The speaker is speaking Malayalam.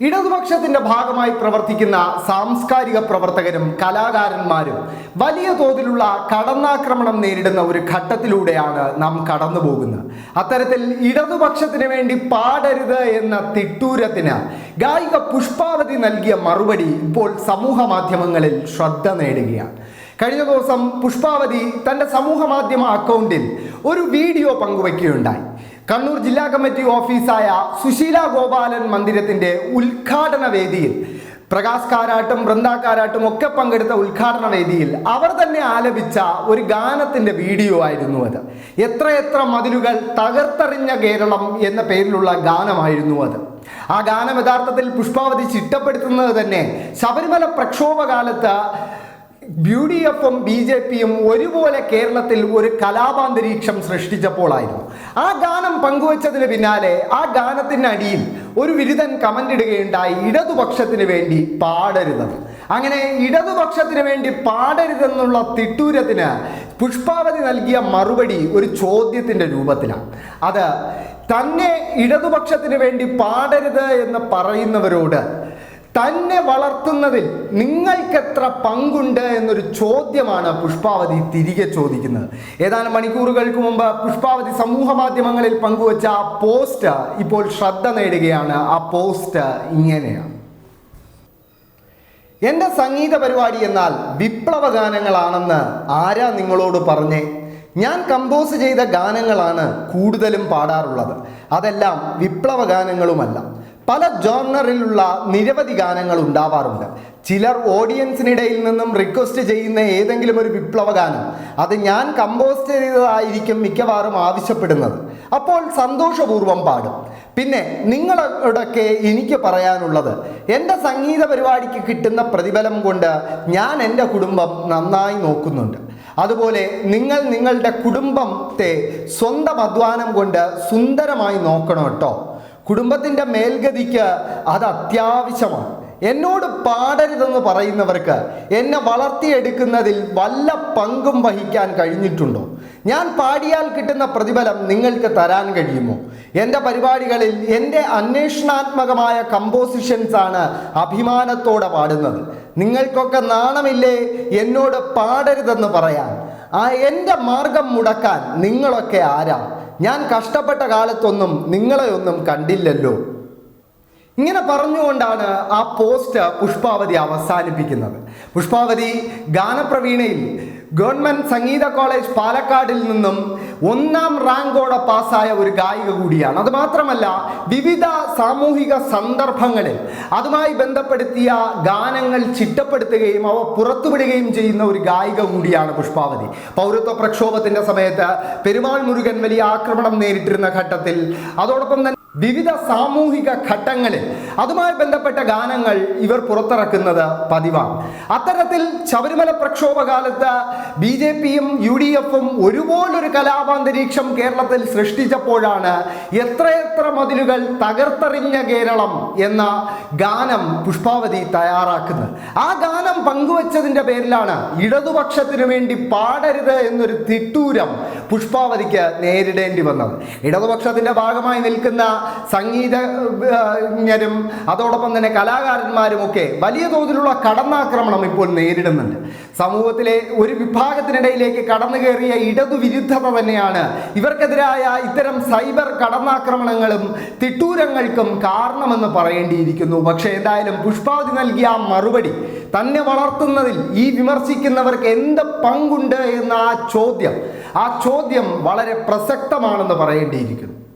ഇടതുപക്ഷത്തിന്റെ ഭാഗമായി പ്രവർത്തിക്കുന്ന സാംസ്കാരിക പ്രവർത്തകരും കലാകാരന്മാരും വലിയ തോതിലുള്ള കടന്നാക്രമണം നേരിടുന്ന ഒരു ഘട്ടത്തിലൂടെയാണ് നാം കടന്നു പോകുന്നത് അത്തരത്തിൽ ഇടതുപക്ഷത്തിന് വേണ്ടി പാടരുത് എന്ന തിട്ടൂരത്തിന് ഗായിക പുഷ്പാവതി നൽകിയ മറുപടി ഇപ്പോൾ സമൂഹ മാധ്യമങ്ങളിൽ ശ്രദ്ധ നേടുകയാണ്. കഴിഞ്ഞ ദിവസം പുഷ്പാവതി തന്റെ സമൂഹ മാധ്യമ അക്കൗണ്ടിൽ ഒരു വീഡിയോ പങ്കുവയ്ക്കുകയുണ്ടായി കണ്ണൂർ ജില്ലാ കമ്മിറ്റി ഓഫീസായ സുശീല ഗോപാലൻ മന്ദിരത്തിന്റെ ഉദ്ഘാടന വേദിയിൽ പ്രകാശ് കാരാട്ടും വൃന്ദ കാരാട്ടും ഒക്കെ പങ്കെടുത്ത ഉദ്ഘാടന വേദിയിൽ അവർ തന്നെ ആലപിച്ച ഒരു ഗാനത്തിന്റെ വീഡിയോ ആയിരുന്നു അത്. എത്രയെത്ര മതിലുകൾ തകർത്തെറിഞ്ഞ കേരളം എന്ന പേരിലുള്ള ഗാനമായിരുന്നു അത്. ആ ഗാനം യഥാർത്ഥത്തിൽ പുഷ്പാവതി ചിട്ടപ്പെടുത്തുന്നത് തന്നെ ശബരിമല പ്രക്ഷോഭകാലത്ത് യു ഡി എഫും ബി ജെ പിയും ഒരുപോലെ കേരളത്തിൽ ഒരു കലാപാന്തരീക്ഷം സൃഷ്ടിച്ചപ്പോഴായിരുന്നു ആ ഗാനം പങ്കുവച്ചതിന് പിന്നാലെ ആ ഗാനത്തിന്റെ അടിയിൽ ഒരു വിരുദ്ധൻ കമന്റ് ഇടുകയുണ്ടായി ഇടതുപക്ഷത്തിന് വേണ്ടി പാടരുതെന്ന്. അങ്ങനെ ഇടതുപക്ഷത്തിന് വേണ്ടി പാടരുതെന്നുള്ള തിട്ടൂരത്തിന് പുഷ്പാവതി നൽകിയ മറുപടി ഒരു ചോദ്യത്തിന്റെ രൂപത്തിലാണ്. അത് തന്നെ ഇടതുപക്ഷത്തിന് വേണ്ടി പാടരുത് എന്ന് പറയുന്നവരോട് തന്നെ വളർത്തുന്നതിൽ നിങ്ങൾക്കെത്ര പങ്കുണ്ട് എന്നൊരു ചോദ്യമാണ് പുഷ്പാവതി തിരികെ ചോദിക്കുന്നത്. ഏതാനും മണിക്കൂറുകൾക്ക് മുമ്പ് പുഷ്പാവതി സമൂഹ മാധ്യമങ്ങളിൽ പങ്കുവച്ച ആ പോസ്റ്റ് ഇപ്പോൾ ശ്രദ്ധ നേടുകയാണ്. ആ പോസ്റ്റ് ഇങ്ങനെയാണ്. എന്റെ സംഗീത പരിപാടി എന്നാൽ വിപ്ലവ ഗാനങ്ങളാണെന്ന് ആരാ നിങ്ങളോട് പറഞ്ഞേ? ഞാൻ കമ്പോസ് ചെയ്ത ഗാനങ്ങളാണ് കൂടുതലും പാടാറുള്ളത്. അതെല്ലാം വിപ്ലവ ഗാനങ്ങളുമല്ല. പല ജോണറിലുള്ള നിരവധി ഗാനങ്ങൾ ഉണ്ടാവാറുണ്ട്. ചിലർ ഓഡിയൻസിനിടയിൽ നിന്നും റിക്വസ്റ്റ് ചെയ്യുന്ന ഏതെങ്കിലും ഒരു വിപ്ലവ ഗാനം അത് ഞാൻ കമ്പോസ് ചെയ്തതായിരിക്കും മിക്കവാറും ആവശ്യപ്പെടുന്നത്. അപ്പോൾ സന്തോഷപൂർവം പാടും. പിന്നെ നിങ്ങളോടൊക്കെ എനിക്ക് പറയാനുള്ളത് എന്റെ സംഗീത പരിപാടിക്ക് കിട്ടുന്ന പ്രതിഫലം കൊണ്ട് ഞാൻ എന്റെ കുടുംബം നന്നായി നോക്കുന്നുണ്ട്. അതുപോലെ നിങ്ങൾ നിങ്ങളുടെ കുടുംബത്തെ സ്വന്തം അധ്വാനം കൊണ്ട് സുന്ദരമായി നോക്കണം കേട്ടോ. കുടുംബത്തിന്റെ മേൽഗതിക്ക് അത് അത്യാവശ്യമാണ്. എന്നോട് പാടരുതെന്ന് പറയുന്നവർക്ക് എന്നെ വളർത്തിയെടുക്കുന്നതിൽ വല്ല പങ്കും വഹിക്കാൻ കഴിഞ്ഞിട്ടുണ്ടോ? ഞാൻ പാടിയാൽ കിട്ടുന്ന പ്രതിഫലം നിങ്ങൾക്ക് തരാൻ കഴിയുമോ? എന്റെ പരിപാടികളിൽ എന്റെ അന്വേഷണാത്മകമായ കമ്പോസിഷൻസ് ആണ് അഭിമാനത്തോടെ പാടുന്നത്. നിങ്ങൾക്കൊക്കെ നാണമില്ലേ എന്നോട് പാടരുതെന്ന് പറയാൻ? ആ എന്റെ മാർഗം മുടക്കാൻ നിങ്ങളൊക്കെ ആരാ? ഞാൻ കഷ്ടപ്പെട്ട കാലത്തൊന്നും നിങ്ങളെ ഒന്നും കണ്ടില്ലല്ലോ. ഇങ്ങനെ പറഞ്ഞുകൊണ്ടാണ് ആ പോസ്റ്റ് പുഷ്പാവതി അവസാനിപ്പിക്കുന്നത്. പുഷ്പാവതി ഗാനപ്രവീണയിൽ ഗവൺമെന്റ് സംഗീത കോളേജ് പാലക്കാടിൽ നിന്നും ഒന്നാം റാങ്കോടെ പാസ്സായ ഒരു ഗായിക കൂടിയാണ്. അത് മാത്രമല്ല വിവിധ സാമൂഹിക സന്ദർഭങ്ങളിൽ അതുമായി ബന്ധപ്പെടുത്തിയ ഗാനങ്ങൾ ചിട്ടപ്പെടുത്തുകയും അവ പുറത്തുവിടുകയും ചെയ്യുന്ന ഒരു ഗായിക കൂടിയാണ് പുഷ്പാവതി. പൗരത്വ പ്രക്ഷോഭത്തിന്റെ സമയത്ത് പെരുമാൾ മുരുകൻ വലിയ ആക്രമണം നേരിട്ടിരുന്ന ഘട്ടത്തിൽ അതോടൊപ്പം തന്നെ വിവിധ സാമൂഹിക ഘട്ടങ്ങളിൽ അതുമായി ബന്ധപ്പെട്ട ഗാനങ്ങൾ ഇവർ പുറത്തിറക്കുന്നത് പതിവാണ്. അത്തരത്തിൽ ശബരിമല പ്രക്ഷോഭകാലത്ത് ബി ജെ പിയും യു ഡി എഫും ഒരുപോലൊരു കലാപാന്തരീക്ഷം കേരളത്തിൽ സൃഷ്ടിച്ചപ്പോഴാണ് എത്രയെത്ര മതിലുകൾ തകർത്തെറിഞ്ഞ കേരളം എന്ന ഗാനം പുഷ്പാവതി തയ്യാറാക്കുന്നത്. ആ ഗാനം പങ്കുവച്ചതിന്റെ പേരിലാണ് ഇടതുപക്ഷത്തിനു വേണ്ടി പാടരുത് എന്നൊരു തിട്ടൂരം പുഷ്പാവതിക്ക് നേരിടേണ്ടി വന്നത്. ഇടതുപക്ഷത്തിന്റെ ഭാഗമായി നിൽക്കുന്ന സംഗീതജ്ഞരും അതോടൊപ്പം തന്നെ കലാകാരന്മാരും ഒക്കെ വലിയ തോതിലുള്ള കടന്നാക്രമണം ഇപ്പോൾ നേരിടുന്നുണ്ട്. സമൂഹത്തിലെ ഒരു വിഭാഗത്തിനിടയിലേക്ക് കടന്നു കയറിയ ഇടതുവിരുദ്ധത തന്നെയാണ്. ഇവർക്കെതിരായ ഇത്തരം സൈബർ കടന്നാക്രമണങ്ങളും തിട്ടൂരങ്ങൾക്കും കാരണമെന്ന് പറയേണ്ടിയിരിക്കുന്നു. പക്ഷേ എന്തായാലും പുഷ്പാവതി നൽകിയ ആ മറുപടി തന്നെ വളർത്തുന്നതിൽ ഈ വിമർശിക്കുന്നവർക്ക് എന്ത് പങ്കുണ്ട് എന്ന ആ ചോദ്യം ആ ചോദ്യം വളരെ പ്രസക്തമാണെന്ന് പറയേണ്ടിയിരിക്കുന്നു.